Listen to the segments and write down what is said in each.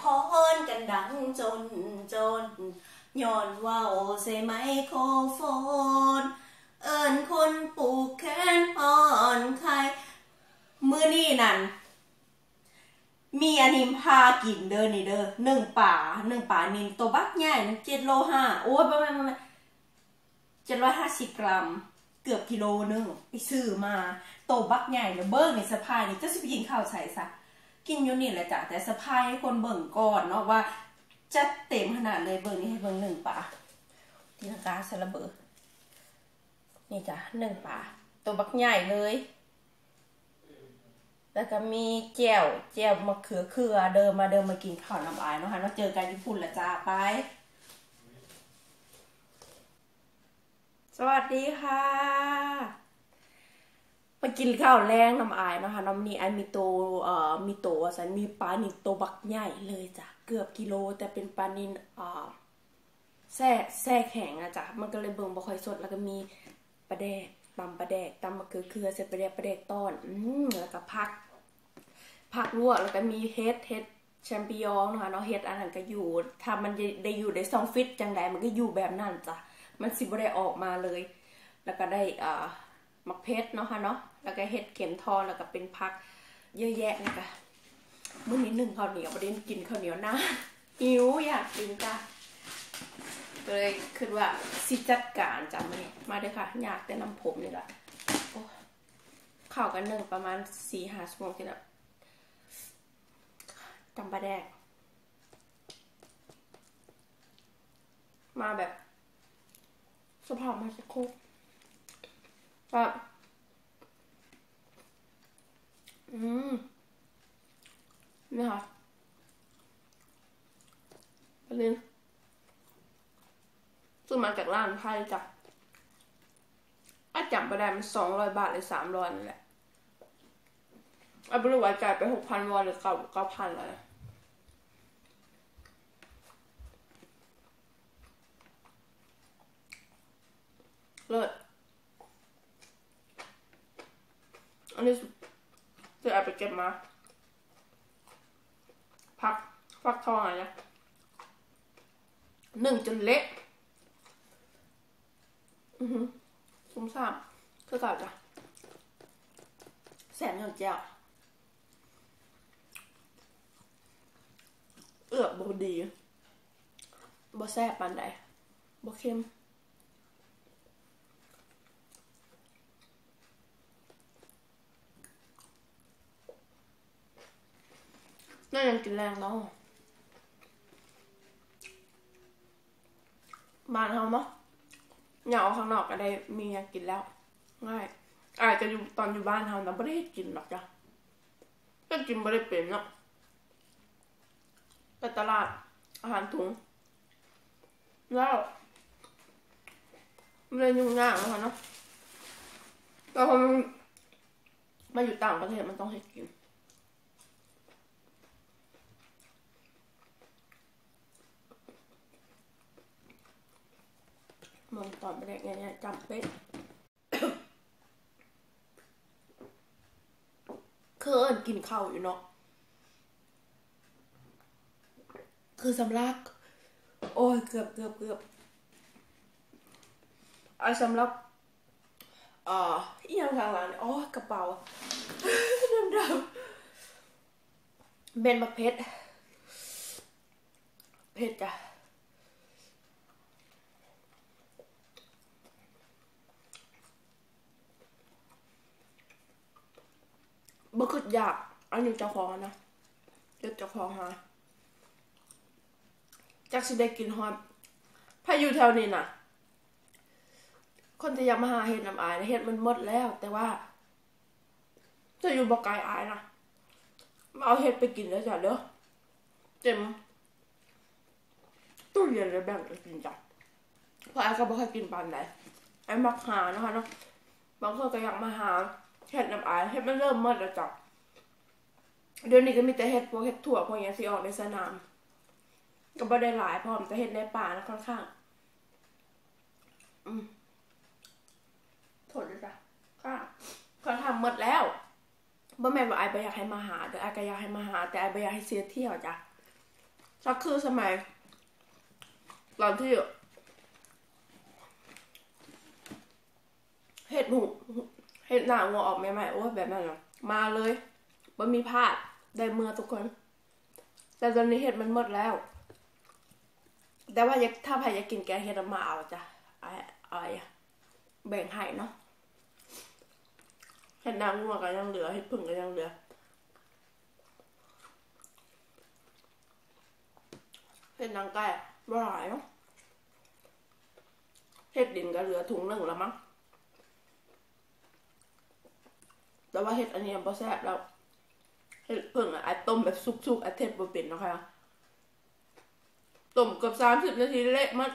พรกันดังจนจนย้อนว่าโอเซไมโครโฟน เอิญคนปลูกแขนอ่อนใครมือนี่นั่น มีอันนิมพากินเด้อนี่เด้อหนึ่งป่าหนึ่งป่านินตัวบักใหญ่นึงเจ็ดโลห้าโอ้ยประมาณประมาณเจ็ดร้อยห้าสิบกรัมเกือบกิโลนึงไปซื้อมาโตวบักใหญ่เลยเบิ้งในสะพายนี่จะสิไปกินข้าวใส่ซะ กินอยู่นี่แหละจ้ะแต่สะพายให้คนเบิ่งก่อนเนาะว่าจะเต็มขนาดเลยเบิ่งนี่ให้เบิ่งหนึ่งป่าทีลังกาสระเบอนี่จ้ะหนึ่งป่าตัวบักใหญ่เลย แล้วก็มีแจ่วแจ่วมะเขือเขือเดิมมาเดิมมากินข้าวน้ำอายเนาะค่ะเราเจอกันญี่ปุ่นละจ้าไป สวัสดีค่ะ มากินข้าวแรงน้ำอายนะคะน้ำนี่ไอมีโตเอ่อมีโตว่าสันมีปลานินโตบักใหญ่เลยจ้ะเกือบกิโลแต่เป็นปลานินเอ่อแซ่แซ่แข็งอะจ้ะมันก็เลยเบิ่งบ่ค่อยสดแล้วก็มีปลาแดกตำปลาแดกตำมะเขือเขือเสร็จปลาแดกปลาแดกต้อนอืมแล้วก็ผักผักลวกแล้วก็มีเฮ็ดเฮ็ดแชมปิญองนะคะเนาะเฮ็ดอันนั้นก็อยู่ถ้ามันได้อยู่ได้ซองฟิตจังใดมันก็อยู่แบบนั้นจ้ะมันสิบ่ได้ออกมาเลย แล้วก็ได้อ่า มักเพชรเนาะค่ะเนาะแล้วก็เฮ็ดเข็มทองแล้วก็เป็นผักเยอะแยะนี่ค่ะมื้อนี้หนึ่งข้าวเหนียวบ่ได้กินข้าวเหนียวนะหิวอยากกินจ้ะก็เลยคิดว่าสิจัดการจ้ะมื้อนี้มาเด้อค่ะ อยากแต่น้ำผมนี่แหละโอ้ข้าวกันหนึ่งประมาณ4-5ชั่วโมงที่แล้วจำปลาแดก มาแบบสภาพมาสักครู่ แบบอืมนี่ค่ะอันนี้ซื้อมาจากร้านไทยจ้ะอาจำไปได้มันสองร้อยบาทหรือสามร้อยนั่นแหละเอาไม่รู้ว่าจ่ายไปหกพันวอนหรือเก้าเก้าพันเลยเลิศ อันนี้จะเอาไปเก็บมา พักฟักทองอะไรนะหนึ่งจนเละอือหือซุ้มซ่ามคือเก่าจ้ะแสนหนึ่งเจ้าเอือกบ่ดีบ่แซ่บปานใดบ่เค็ม น่ายังกินแรงเนาะบ้านเฮาเนาะอย่าออกข้างนอกก็ได้มีอยากกินแล้ว ง่าย อาจจะอยู่ตอนอยู่บ้านเฮานะไม่ได้กินหรอกจ้ะก็กินไม่ได้เป็นเนาะไปตลาดอาหารถุง แล้วมันเลยยุ่งยากนะคะเนาะแต่พอมันมาอยู่ต่างประเทศมันต้องให้กิน มันตอนไปแรกเนี่ยจำเป็นเคยเอิ้นกินข้าวอยู่เนาะคือสำลัก โอ้ยเกือบเกือบเกือบไอ้สำหรับอ่าอีหยังทางหลังอ๋อกระเป๋าดำๆเป็นประเภทเพชรจ้ะ บ่คืออยาก อันนี้เจ้าของนะเดี๋ยวเจ้าของหาจักสิได้กินฮอดถ้าอยู่แถวนี้น่ะคนจะอยากมาหาเห็ดน้ำอายนะเห็ดมันหมดแล้ว แต่ว่า จะอยู่บ่ไกลอายนะมาเอาเห็ดไปกินแล้วจ้ะเด้อเต็มตู้เย็นเลยแบ่งกันกินจ้ะเพราะไอ้ก็บ่ค่อยกินปานใดไอ้มักหานะคะเนาะบางคนก็อยากมาหา เห็ดน้ำอายเห็ดมันเริ่มหมดแล้วจ้ะเดี๋ยวนี้ก็มีแต่เห็ดพวกเห็ดถั่วพวกอย่างที่ออกในสนาม ก็บ่ได้หลายพร้อมแต่เห็ดในป่านะค่อนข้างอืมโทษด้วยจ้ะค่ะเขาทำหมดแล้วบ่แม่นว่าไอ้บ่อยากให้มาหาเด้อไอ้ก็อยากให้มาหา แต่ไอ้บ่อยากให้เสียเที่ยวจ้ะสักคือสมัยตอนที่เห็ดหู เห็ดหนางัวออกใหม่ๆโอ้แบบนั้นเหรอมาเลยบ่มีพลาดได้เมื่อทุกคน แต่ตอนนี้เห็ดมันหมดแล้ว แต่ว่าถ้าใครอยากกินแกงเห็ดอะมาเอาจ้ะไอ้ไอ้แบ่งให้เนาะเห็ดนางงัวก็ยังเหลือเห็ดผึ่งก็ยังเหลือเห็ดนางไก่บ่หลายเนาะเห็ดดินก็เหลือถุงหนึ่งแล้วมั้ง แต่ว่าเห็ดอันนี้บ่แซ่บแล้วเห็ดเพิ่งอะไอต้มแบบสุกๆไอเทศบ่เป็นนะคะต้มเกือบสามสิบนาทีเละมัน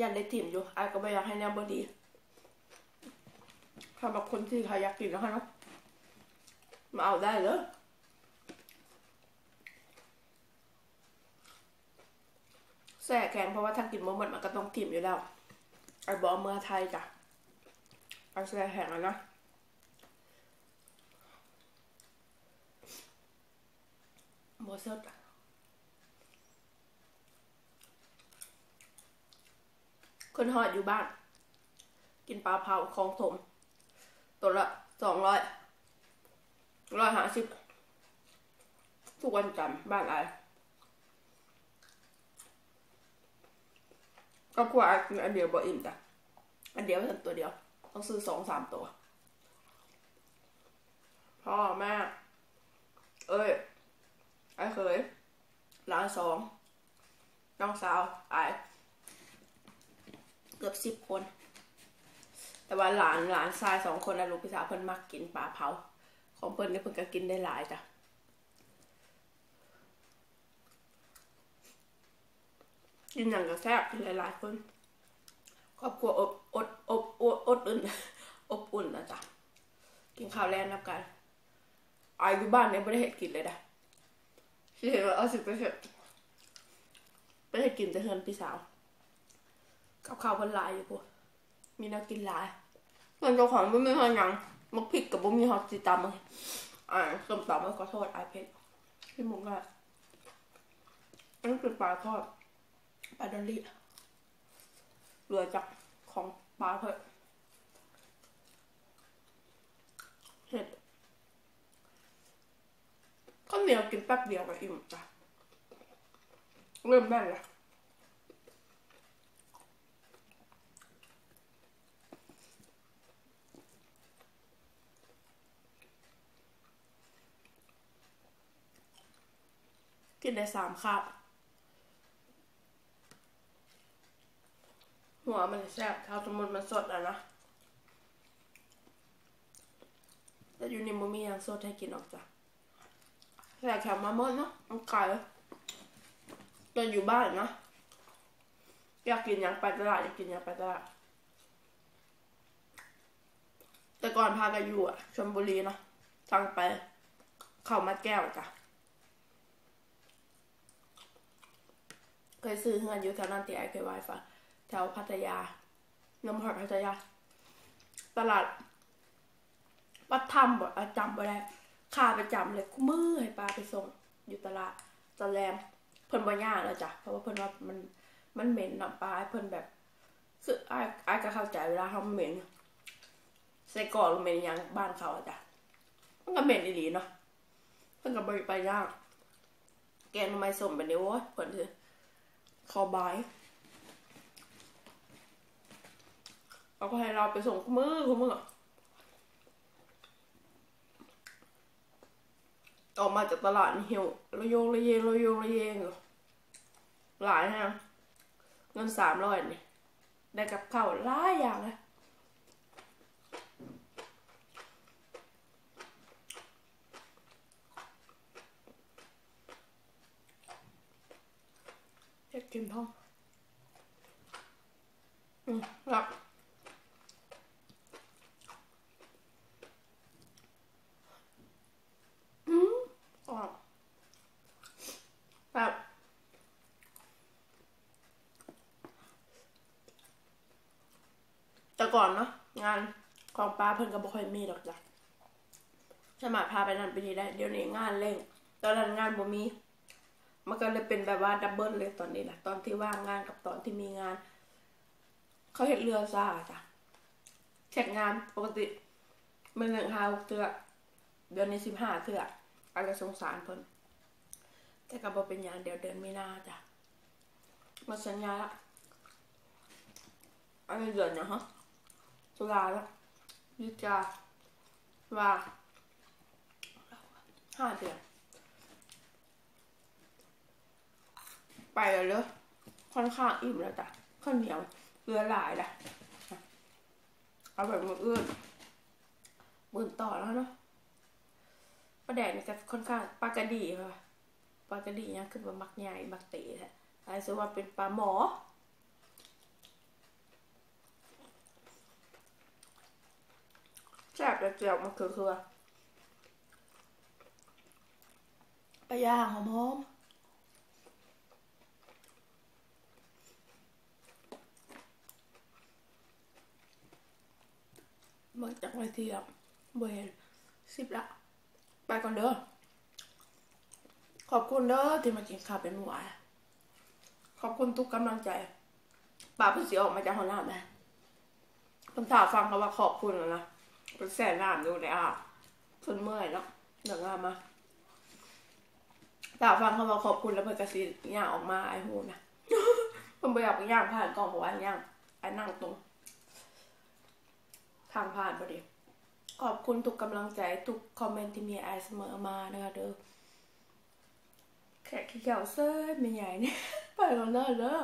ยันได้ถิ่มอยู่ไอก็ไม่อยากให้แนวบดีสำหรับคนที่ใครอยากกินนะคะเนาะมาเอาได้เลยแส่แข็งเพราะว่าถ้ากินบ่หมดมันก็ต้องถิ่มอยู่แล้วไอ้บอเมื่อไทยจ้ะ ไอแส่แข็งอะนะหมดสดคนหอดอยู่บ้าน กินปลาเผาของถมตัวละสองร้อยร้อยห้าสิบทุกวันจันทร์บ้านไอก็กว่ากินอันเดียวบ่อิ่มจ้ะอันเดียวเป็นตัวเดียว ต้องซื้อสองสามตัว พ่อแม่ เอ้ย ไอ้เคยหลานสอง น้องสาวไอ้เกือบสิบคน แต่ว่าหลานหลานชายสองคนนะลูกพี่สาวเพิ่นมักกินปลาเผา ของเพิ่นนี่เพิ่นก็กินได้หลายจ้ะกินอย่างก็แซ่บหลายๆคน ครอบครัวอบอดอบอดอดอุ่นอบอุ่นนะจ๊ะกินข้าวแรงนับกันอายอยู่บ้านเนี่ยไม่ได้เห็ดกินเลยนะที่เห็นว่าเอาสิบไปเถอะไปให้กินแต่เฮือนพี่สาวกับข้าวคนลายอยู่พวกมีนักกินลายเงินเจ้าของไม่มีหอยังมักผิดกับบุมีหอจิตามมึงอ่าสมตำแล้วขอโทษไอเพชรพี่มุกอะอันนี้คือปลาทอดปลาดอลลี่ เหลือจากของปลาเพื่อเห็ดข้าวเหนียวกินแป๊บเดียวก็อิ่มจ้ะเริ่มได้ละกินได้สามคาบ หัวมันแซ่บเท่าสมุนมันสดอะนะแต่อยู่ในมืมียังสดให้กินออกจ้ะแต่แถวมาเมื่อเนาะมันไกลตอนอยู่บ้านนะอยากกินอย่างไปตลาดอยากกินอย่างไปตลาดแต่ก่อนพากันอยู่อะชลบุรีนะทางไป เข้ามาแก้วจ้ะเคยซื้อเงินอยู่แถวนั้นที่ไอเคยไวฟ้า แถวพัทยา น้ำหอดพัทยา ตลาดวัดถ้ำบ่จำบ่ได้ค่าไปจำเลยกูมือให้ปลาไปส่ง อยู่ตลาดตะแลมเพิ่นบ่ย่างแล้วจ้ะเพราะว่าเพิ่นว่ามันมันเหม็นน้ำปลาเพิ่นแบบซึ่งอ้ายอ้ก็เข้าใจเวลาเขาเหม็นใส่กรอกเหม็นย่างบ้านเขาอะจ้ะมันก็เหม็นดีๆเนาะเพิ่นก็บ่ไปย่างแกงทำไมส้มแบบนี้โว้ยเพิ่นคือคอบาย เราก็ให้เราไปส่งมือกูมือออกมาจากตลาดหิวระโยงระเยงระโยงระเยงอยู่หลายฮะเงินสามร้อยนี่ได้กับข้าวหลายอย่างเลยอยากกินท้องอืมหลับ ออกแบบแต่ ก่อนเนาะงานของป้าเพิ่นก็บ่ค่อยมีดอกจ้ะสมัครพาไปนั่นไปนี่ได้ เดี๋ยวนี้งานเร่ง ตอนนั้นงานบ่มี มันก็เลยเป็นแบบว่าดับเบิลเลยตอนนี้นะตอนที่ว่างงานกับตอนที่มีงาน เขาเห็ดเรือซ่าจ้ะเช็คงานปกติมันหนึ่งหาหกเทือเดือนนี้สิบห้าเทืออาจจะสงสารเพิ่นแต่ก็บ่เป็นอย่างเดียวเดือนมีนาจ้ะมาสัญญาละอันนี้เดือนนะฮะ ตุลาแล้วยิจาว่าห้าเดือนไปแล้วเลยค่อนข้างอิ่มแล้วจ้ะข้าวเหนียวเกลือหลายละเอาแบบมืออื่นมือต่อแล้วเนาะปลาแดดนี่ก็ค่อนข้างปลากระดีค่ะปลากระดีเนี่ยคือว่ามักใหญ่มักเตะแท้ไอ้ว่าเป็นปลาหมอ แซ่บแต่เจียวมันคือคือปลาย่างหอมๆเบิ่งจากไว้ที่อะบ่เห็นสิบละ ไปก่อนเด้อ ขอบคุณเด้อที่มากินข้าวเป็นหมู่อายขอบคุณทุกกำลังใจป่าเพิ่นสิออกมาจากห้องน้ำนะเพิ่นถามฟังเขาว่าขอบคุณแล้วนะ เพิ่นแส่น้ำอยู่ในอ่างเพิ่นเมื่อยเนาะเดี๋ยวงานมาถาฟังเขาว่าขอบคุณแล้วเพิ่นก็สิย่างออกมาไอ้หูนะเพิ่นบ่อยากไปย่างผ่านกล้องบอกว่าย่างไอ้นั่งตรง ทางผ่านพอดีขอบคุณทุกกำลังใจทุกคอมเมนต์ที่มีไอเสมอมานะคะเด้อแขกขี้เกียวเซ่ไม่ใหญ่เนี่ยไปก่อนเด้อเด้อ